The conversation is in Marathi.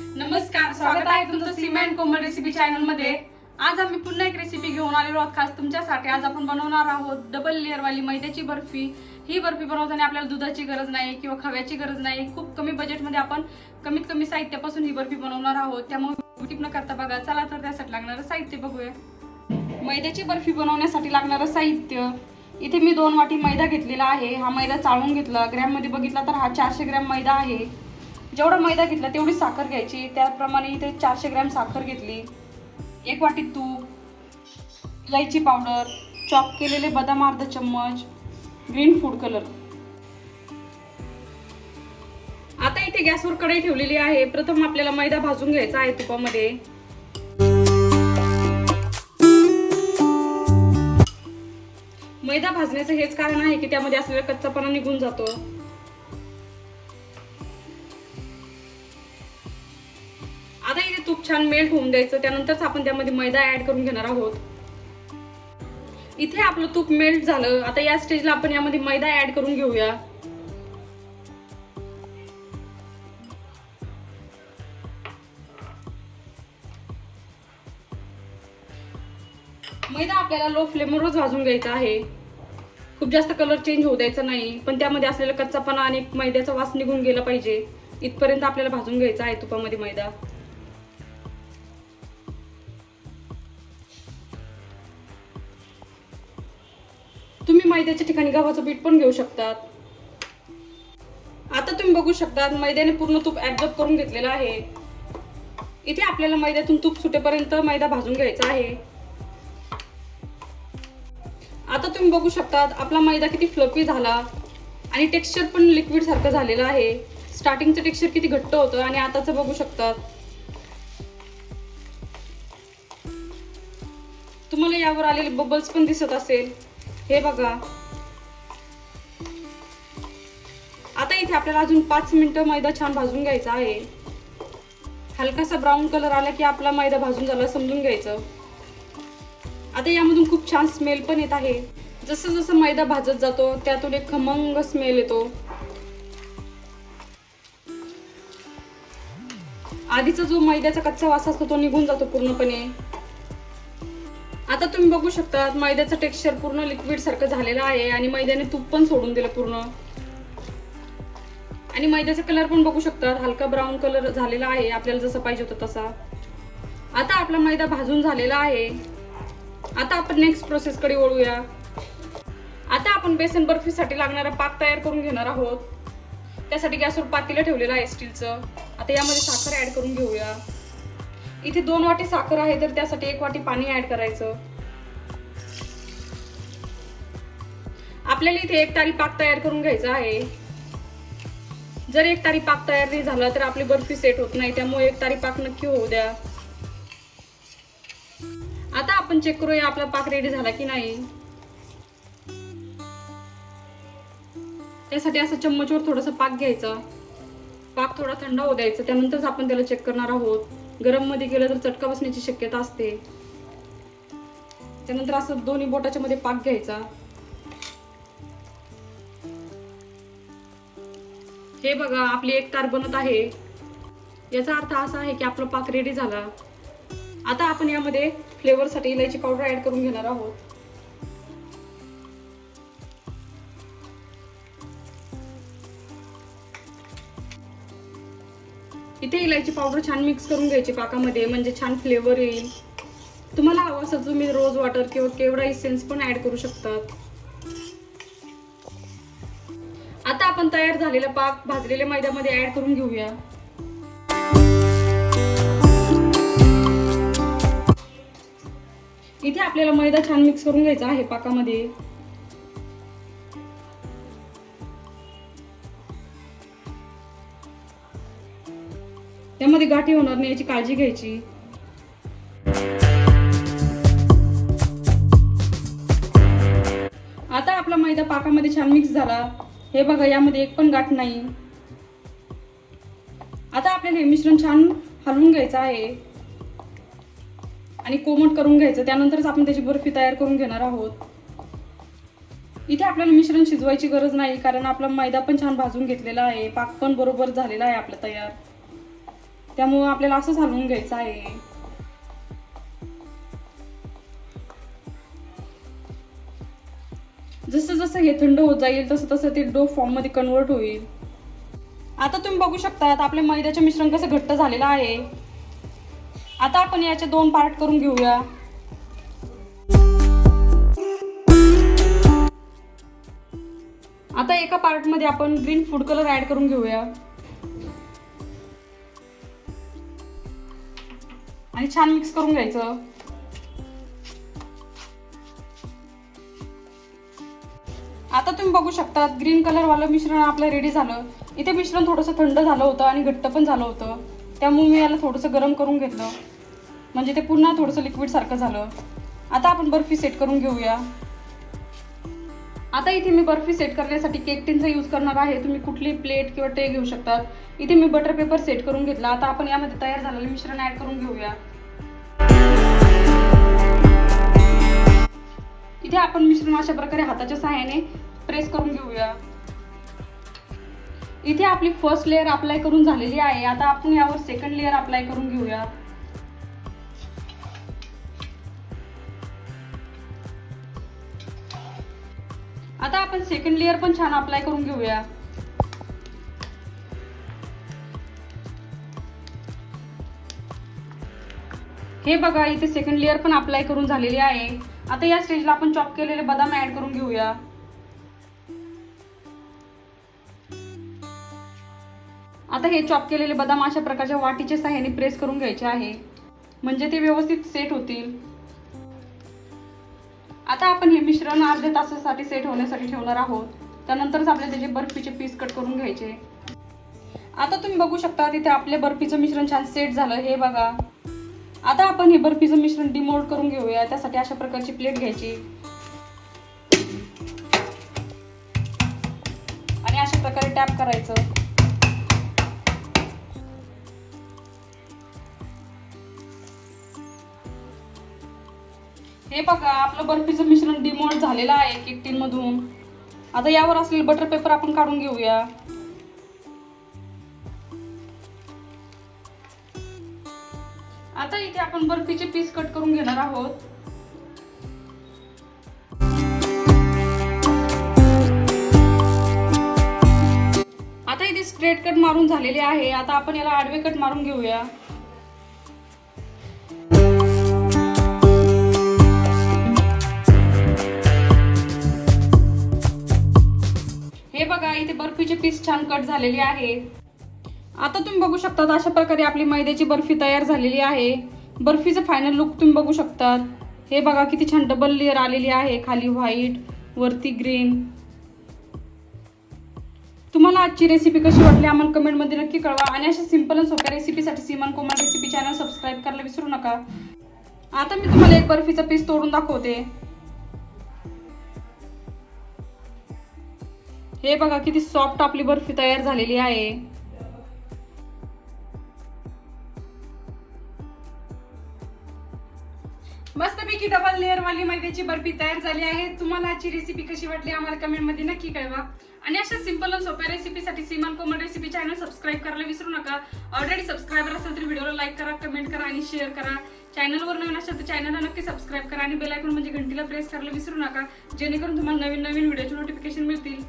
नमस्कार स्वागत आहे तुमचं सिमेंट कोमल रेसिपी चॅनलमध्ये. आज आम्ही पुन्हा एक रेसिपी घेऊन आलेलो आहोत खास तुमच्यासाठी. आज आपण बनवणार आहोत डबल लेअर वाली मैद्याची बर्फी. ही बर्फी बनवताना आपल्याला दुधाची गरज नाही किंवा खव्याची गरज नाही. खूप कमी बजेटमध्ये आपण कमीत कमी साहित्यापासून ही बर्फी बनवणार आहोत. त्यामुळे टिप न करता बघा. चला तर त्यासाठी लागणारं साहित्य बघूया. मैद्याची बर्फी बनवण्यासाठी लागणारं साहित्य. इथे मी दोन वाटी मैदा घेतलेला आहे. हा मैदा चाळून घेतला. ग्रॅममध्ये बघितला तर हा चारशे ग्रॅम मैदा आहे. जेवढा मैदा घेतला तेवढी साखर घ्यायची. त्याप्रमाणे इथे चारशे ग्रॅम साखर घेतली. एक वाटी तूप इलायची पावडर चॉप केलेले बदाम अर्धा चम्मच ग्रीन फूड कलर. आता इथे गॅसवर कढई ठेवलेली आहे. प्रथम आपल्याला मैदा भाजून घ्यायचा आहे तुपामध्ये. मैदा भाजण्याचं हेच कारण आहे की त्यामध्ये असलेला कच्चापणा निघून जातो. छान मेल्ट होऊन द्यायचं. त्यानंतरच आपण त्यामध्ये मैदा ऍड करून घेणार आहोत. इथे आपलं तूप मेल्ट झालं. आता या स्टेजला आपण यामध्ये मैदा ऍड करून घेऊया. मैदा आपल्याला लो फ्लेमवरच भाजून घ्यायचा आहे. खूप जास्त कलर चेंज होऊ द्यायचा नाही. पण त्यामध्ये असलेला कच्चापणा आणि मैद्याचा वास निघून गेला पाहिजे. इथपर्यंत आपल्याला भाजून घ्यायचा आहे तुपामध्ये मैदा. मैद्याच्या ठिकाणी गव्हाचं पीठ पण घेऊ शकतात. आता तुम्ही बघू शकता मैद्याने पूर्ण तूप ऍब्झॉर्ब करून घेतलेलं आहे. इथे आपल्याला मैद्यातून तूप सुटेपर्यंत मैदा भाजून घ्यायचा आहे. आता तुम्ही बघू शकतात आपला मैदा किती फ्लफी झाला आणि टेक्स्चर पण लिक्विड सारखं झालेलं आहे. स्टार्टिंगचं टेक्स्चर किती घट्ट होतं आणि आताचं बघू शकतात. तुम्हाला यावर आलेले बबल्स पण दिसत असेल. हे बघा. आता इथे आपल्याला अजून पाच मिनिटं मैदा छान भाजून घ्यायचा आहे. हलकासा ब्राऊन कलर आला की आपला मैदा भाजून झाला समजून घ्यायचं. आता यामधून खूप छान स्मेल पण येत आहे. जसं जसं मैदा भाजत जातो त्यातून एक खमंग स्मेल येतो. आधीचा जो मैद्याचा कच्चा वास असतो तो निघून जातो पूर्णपणे. आता तुम्ही बघू शकता मैद्याचं टेक्स्चर पूर्ण लिक्विड सारखं झालेलं आहे आणि मैद्याने तूप पण सोडून दिलं पूर्ण. आणि मैद्याचा कलर पण बघू शकता हलका ब्राऊन कलर झालेला आहे आपल्याला जसं पाहिजे होतं तसा. आता आपला मैदा भाजून झालेला आहे. आता आपण नेक्स्ट प्रोसेसकडे वळूया. आता आपण बेसन बर्फीसाठी लागणारा पाक तयार करून घेणार आहोत. त्यासाठी गॅसवर पातीला ठेवलेलं आहे स्टीलचं आता यामध्ये साखर ॲड करून घेऊया. इथे दोन वाटी साखर आहे तर त्यासाठी एक वाटी पाणी ऍड करायचं. आपल्याला इथे एक तारी पाक तयार करून घ्यायचा आहे. जर एक तारी पाक तयार नाही झाला तर आपली बर्फी सेट होत नाही त्यामुळे एक तारी पाक नक्की होऊ द्या. आता आपण चेक करूया आपला पाक रेडी झाला की नाही. त्यासाठी असं चम्मचवर थोडासा पाक घ्यायचा. पाक थोडा थंड होऊ द्यायचा त्यानंतरच आपण त्याला चेक करणार आहोत. गरममध्ये केलं गेलं तर चटका बसण्याची शक्यता असते. त्यानंतर असं दोन्ही बोटाच्या मध्ये पाक घ्यायचा. हे बघा आपली एक तार बनत आहे. याचा अर्थ असा आहे की आपला पाक रेडी झाला. आता आपण यामध्ये फ्लेवरसाठी इलायची पावडर ऍड करून घेणार आहोत. इथे इलायची पावडर छान मिक्स करून घ्यायची पाकामध्ये म्हणजे छान फ्लेवर येईल. तुम्हाला हवं असं तुम्ही रोज वॉटर किंवा केवढा इसेन्स पण ॲड करू शकतात. आता आपण तयार झालेला पाक भाजलेल्या मैद्यामध्ये ऍड करून घेऊया. इथे आपल्याला मैदा छान मिक्स करून घ्यायचा आहे पाकामध्ये. त्यामध्ये गाठी होणार नाही याची काळजी घ्यायची. आता आपला मैदा पाकामध्ये छान मिक्स झाला. हे बघा यामध्ये एक पण गाठ नाही. आता आपल्याला हे मिश्रण छान हलवून घ्यायचं आहे. आणि कोमट करून घ्यायचं. त्यानंतरच आपण त्याची बर्फी तयार करून घेणार आहोत. इथे आपल्याला मिश्रण शिजवायची गरज नाही कारण आपला मैदा पण छान भाजून घेतलेला आहे. पाक पण बरोबर झालेला आहे आपला तयार. त्यामुळं आपल्याला असं हलवून घ्यायचं आहे. जसं जसं हे थंड होत जाईल तसं तसं ते डो फॉर्ममध्ये कन्वर्ट होईल. आता तुम्ही बघू शकतात आपल्या मैद्याचे मिश्रण कसं घट्ट झालेलं आहे. आता आपण याचे दोन पार्ट करून घेऊया. आता एका पार्टमध्ये आपण ग्रीन फूड कलर ऍड करून घेऊया. आणि छान मिक्स करून घ्यायचं. आता तुम्ही बघू शकता ग्रीन कलरवालं मिश्रण आपलं रेडी झालं. इथे मिश्रण थोडंसं थंड झालं होतं आणि घट्ट पण झालं होतं. त्यामुळे मी याला थोडंसं गरम करून घेतलं. म्हणजे ते पुन्हा थोडंसं लिक्विड सारखं झालं. आता आपण बर्फी सेट करून घेऊया. आता इथे मी बर्फी सेट करण्यासाठी केक टिनचा यूज करणार आहे. तुम्ही कुठली प्लेट किंवा ट्रे घेऊ शकतात. इथे मी बटर पेपर सेट करून घेतला. आता आपण यामध्ये तयार झालेलं मिश्रण ॲड करून घेऊया. इथे आपण मिश्रण अशा प्रकारे हाताच्या सहाय्याने प्रेस करून घेऊया. इथे आपली फर्स्ट लेअर अप्लाय करून झालेली आहे. आता आपण यावर सेकंड लेअर अप्लाय करून घेऊया. आता आपण सेकंड लेअर पण छान अप्लाय करून घेऊया. हे बघा इथे सेकंड लेअर पण अप्लाय करून झालेली आहे. आता या स्टेजला आपण चॉप केलेले बदाम ऍड करून घेऊया. आता हे चॉप केलेले बदाम अशा प्रकारच्या वाटीच्या सहाय्याने प्रेस करून घ्यायचे आहे. म्हणजे ते व्यवस्थित सेट होतील. आता आपण हे मिश्रण अर्ध्या तासासाठी सेट होण्यासाठी ठेवणार आहोत. त्यानंतरच आपले त्याचे बर्फीचे पीस कट करून घ्यायचे. आता तुम्ही बघू शकता तिथे आपले बर्फीचं मिश्रण छान सेट झालं. हे बघा. आता आपण हे बर्फीचं मिश्रण डिमोल्ड करून घेऊया. त्यासाठी अशा प्रकारची प्लेट घ्यायची. आणि अशा प्रकारे टॅप करायचं. हे बघा आपलं बर्फीचं मिश्रण डिमोल्ड झालेलं आहे केक टीन मधून. आता यावर असलेले बटर पेपर आपण काढून घेऊया. आता इथे आपण बर्फीचे पीस कट करून घेणार आहोत. आता इथे स्ट्रेट कट मारून झालेले आहे. आता आपण याला आडवे कट मारून घेऊया. हे बघा इथे बर्फीचे पीस छान कट झालेले आहे. आता तुम्ही बघू शकता अशा प्रकारे आपली मैद्याची बर्फी तयार झालेली आहे. बर्फीचं फायनल लुक तुम्ही बघू शकतात. हे बघा किती छान डबल लेअर आलेली आहे. खाली व्हाईट वरती ग्रीन तुम्हाला आजची रेसिपी कशी वाटली आम्हाला कमेंटमध्ये नक्की कळवा आणि अशा सिंपल आणि सोप्या रेसिपीसाठी Seeman Komal recipe channel subscribe करायला विसरू नका. आता मी तुम्हाला एक बर्फीचा पीस तोडून दाखवते. हे बघा किती सॉफ्ट आपली बर्फी तयार झालेली आहे. मस्तपैकी डबल लेअर वाली मैद्याची बर्फी तयार झाली आहे. तुम्हाला आजची रेसिपी कशी वाटली आम्हाला कमेंटमध्ये नक्की कळवा. आणि अशा सिंपल आणि सोप्या रेसिपीसाठी सीमान कोमल रेसिपी चॅनल सबस्क्राईब करायला विसरू नका. ऑलरेडी सबस्क्रायबर असेल तर व्हिडिओला लाईक करा कमेंट करा आणि शेअर करा. चॅनलवर नवीन असेल तर चॅनलला नक्की सबस्क्राईब करा आणि बेल आयकॉन म्हणजे घंटीला प्रेस करायला विसरू नका. जेणेकरून तुम्हाला नवीन नवीन व्हिडिओचे नोटिफिकेशन मिळतील.